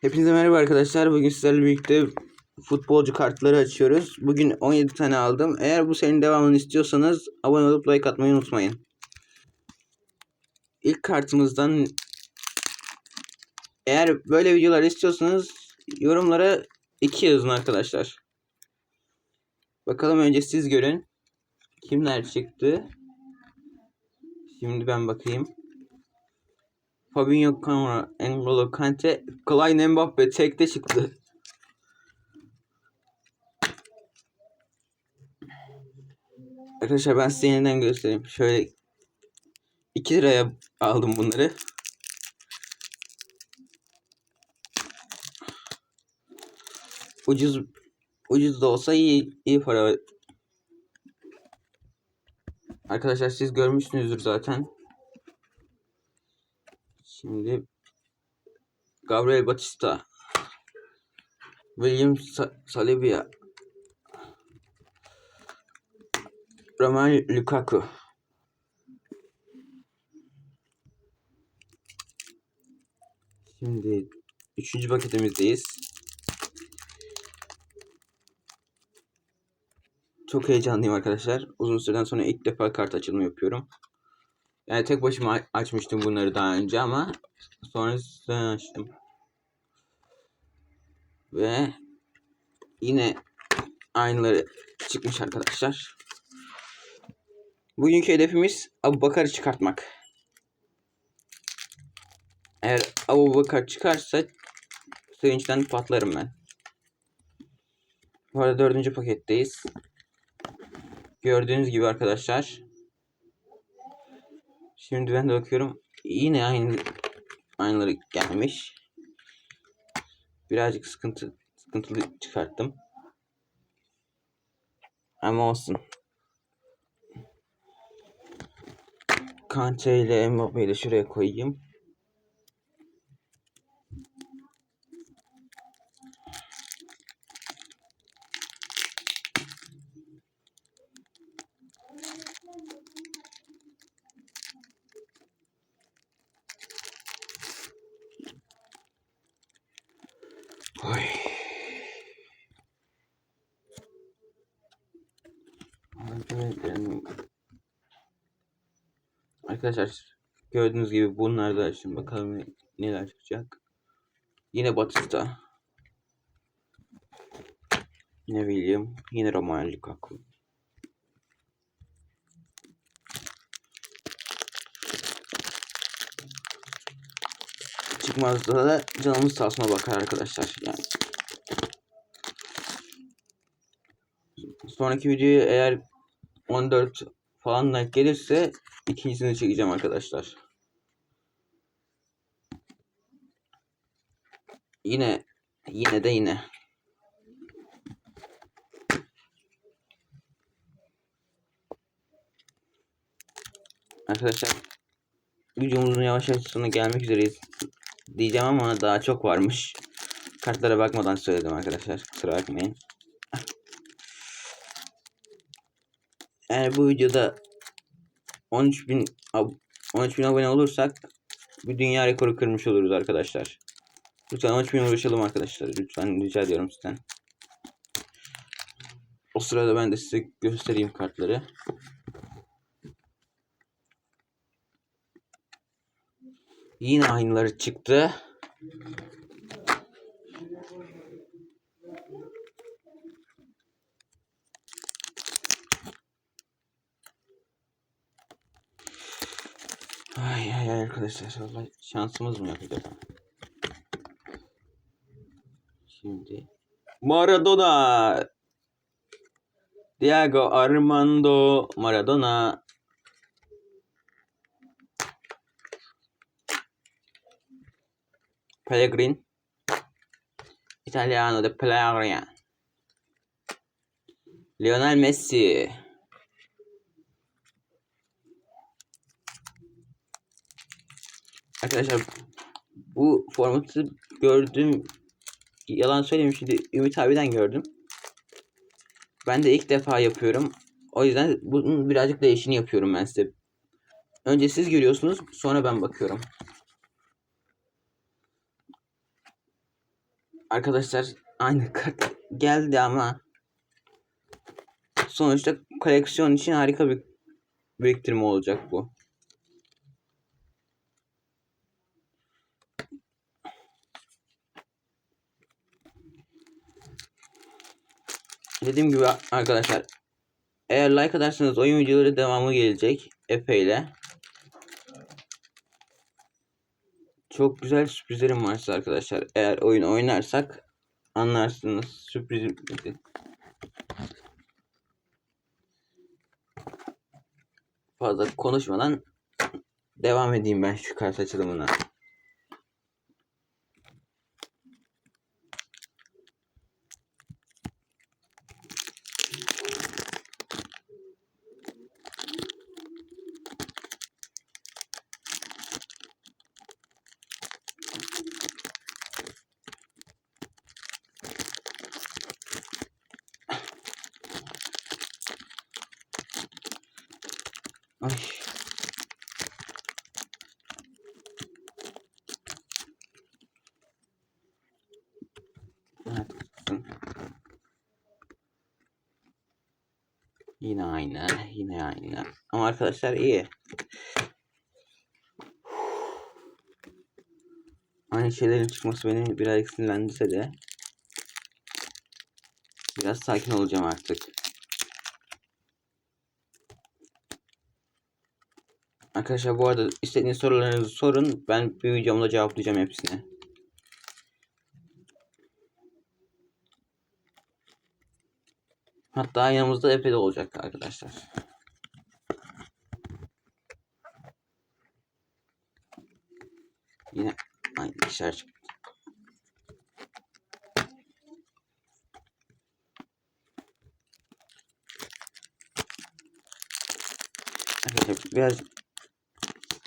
Hepinize merhaba arkadaşlar. Bugün sizlerle birlikte futbolcu kartları açıyoruz. Bugün 17 tane aldım. Eğer bu serinin devamını istiyorsanız abone olup like atmayı unutmayın. İlk kartımızdan eğer böyle videolar istiyorsanız yorumlara 2 yazın arkadaşlar. Bakalım önce siz görün. Kimler çıktı? Şimdi ben bakayım. Fabinho Cannavaro, N'Golo Kante, Kylian Mbappe tekte çıktı. Arkadaşlar ben size yeniden göstereyim. Şöyle 2 liraya aldım bunları. Ucuz ucuz da olsa iyi iyi para. Arkadaşlar siz görmüşsünüzdür zaten. Şimdi Gabriel Batista William Sa Saliba Romelu Lukaku Şimdi üçüncü paketimizdeyiz. Çok heyecanlıyım arkadaşlar. Uzun süreden sonra ilk defa kart açılımı yapıyorum. Yani tek başıma açmıştım bunları daha önce ama sonrasında açtım. Ve yine aynıları çıkmış arkadaşlar. Bugünkü hedefimiz Abu Bakar'ı çıkartmak. Eğer Abu Bakar çıkarsa sevinçten patlarım ben. Bu arada dördüncü paketteyiz. Gördüğünüz gibi arkadaşlar. Şimdi ben de bakıyorum. Yine aynı aynıları gelmiş. Birazcık sıkıntı sıkıntılı çıkarttım. Ama olsun. Kante ile Mbappe'yi de şuraya koyayım. Arkadaşlar gördüğünüz gibi bunları da açtım. Bakalım neler çıkacak. Yine Batista. Yine William. Yine Romelu Lukaku. Çıkmazda da canımız sağsına bakar arkadaşlar. Yani sonraki videoya eğer 14 falan like gelirse ikincisini çekeceğim arkadaşlar. Yine yine de yine. Arkadaşlar videomuzun yavaş yavaş sonuna gelmek üzereyiz diyeceğim ama daha çok varmış. Kartlara bakmadan söyledim arkadaşlar. Kusura bakmayın. Eğer bu videoda 13.000 13.000 abone olursak bir dünya rekoru kırmış oluruz arkadaşlar. Lütfen 13.000 uğraşalım arkadaşlar. Lütfen rica ediyorum sizden. O sırada ben de size göstereyim kartları. Yine aynıları çıktı. Ay ay arkadaşlar vallahi şansımız mı yok acaba? Şimdi Maradona. Diego Armando Maradona. Pellegrin. Italiano de Pellegrin. Lionel Messi Arkadaşlar bu formatı gördüm yalan söyleyeyim şimdi Ümit abiden gördüm. Ben de ilk defa yapıyorum. O yüzden bunun birazcık değişini yapıyorum ben size. Önce siz görüyorsunuz sonra ben bakıyorum. Arkadaşlar aynı kart geldi ama sonuçta koleksiyon için harika bir biriktirme olacak bu. Dediğim gibi arkadaşlar eğer like atarsanız oyun videoları devamı gelecek Efe ile. Çok güzel sürprizlerim var size arkadaşlar. Eğer oyun oynarsak anlarsınız sürprizim. Fazla konuşmadan devam edeyim ben şu kart açılımına. Ay. Evet. Yine aynı, yine aynı. Ama arkadaşlar iyi. Aynı şeylerin çıkması beni biraz sinirlendirse de biraz sakin olacağım artık. Arkadaşlar bu arada istediğiniz sorularınızı sorun. Ben bir videomda cevaplayacağım hepsini. Hatta yanımızda Efe de olacak arkadaşlar. Yine aynı işler çıktı. Arkadaşlar biraz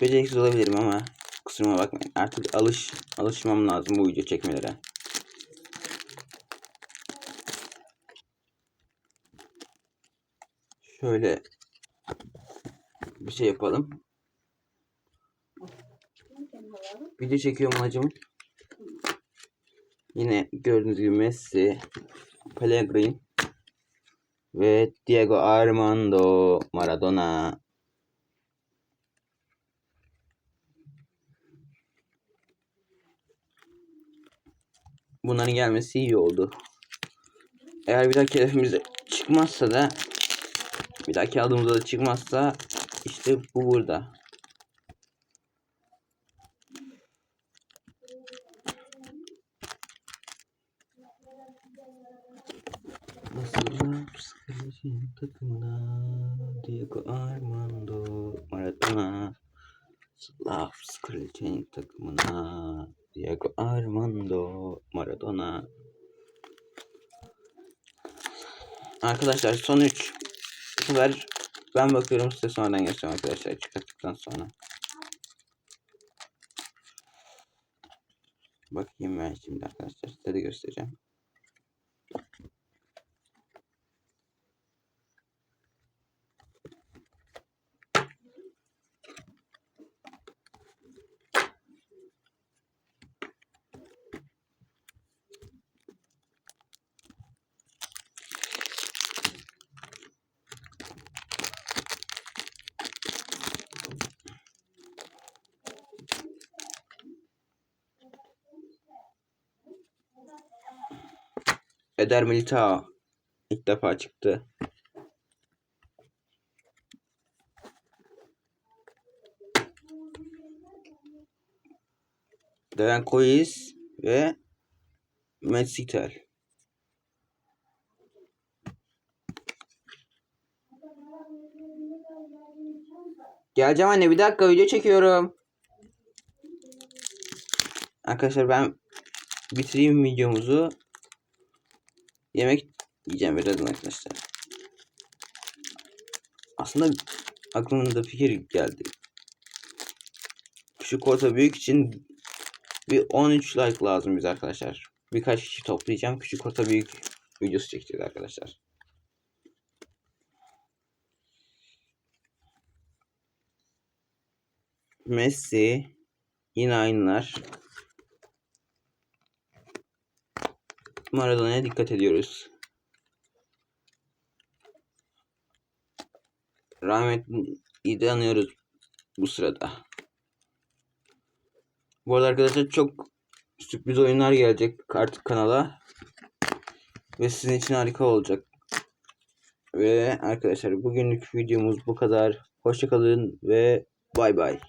beceriksiz olabilirim ama kusuruma bakmayın. Artık alış alışmam lazım bu video çekmelere. Şöyle bir şey yapalım. Video çekiyorum hacım. Yine gördüğünüz gibi Messi, Pellegrini ve Diego Armando Maradona Bunların gelmesi iyi oldu. Eğer bir dahaki hedefimize çıkmazsa da bir dahaki aldığımızda da çıkmazsa işte bu burada. Takımına Diego Armando Maradona Slav psikolojinin takımına Diego Armando Maradona. Arkadaşlar son 3 Bu sefer ben bakıyorum size sonradan göstereyim arkadaşlar. Çıkarttıktan sonra. Bakayım ben şimdi arkadaşlar. Size de göstereceğim Eder Militao ilk defa çıktı. Deven Koyiz ve Metsitel. Geleceğim anne bir dakika video çekiyorum. Arkadaşlar ben bitireyim videomuzu. Yemek yiyeceğim birazdan arkadaşlar. Aslında aklımda fikir geldi. Şu kota büyük için bir 13 like lazım bize arkadaşlar. Birkaç kişi toplayacağım. Küçük orta büyük videosu çekeceğiz arkadaşlar. Messi yine aynılar. Maradona'ya dikkat ediyoruz. Rahmetliyi de anıyoruz bu sırada. Bu arada arkadaşlar çok sürpriz oyunlar gelecek artık kanala. Ve sizin için harika olacak. Ve arkadaşlar bugünlük videomuz bu kadar. Hoşçakalın ve bay bay.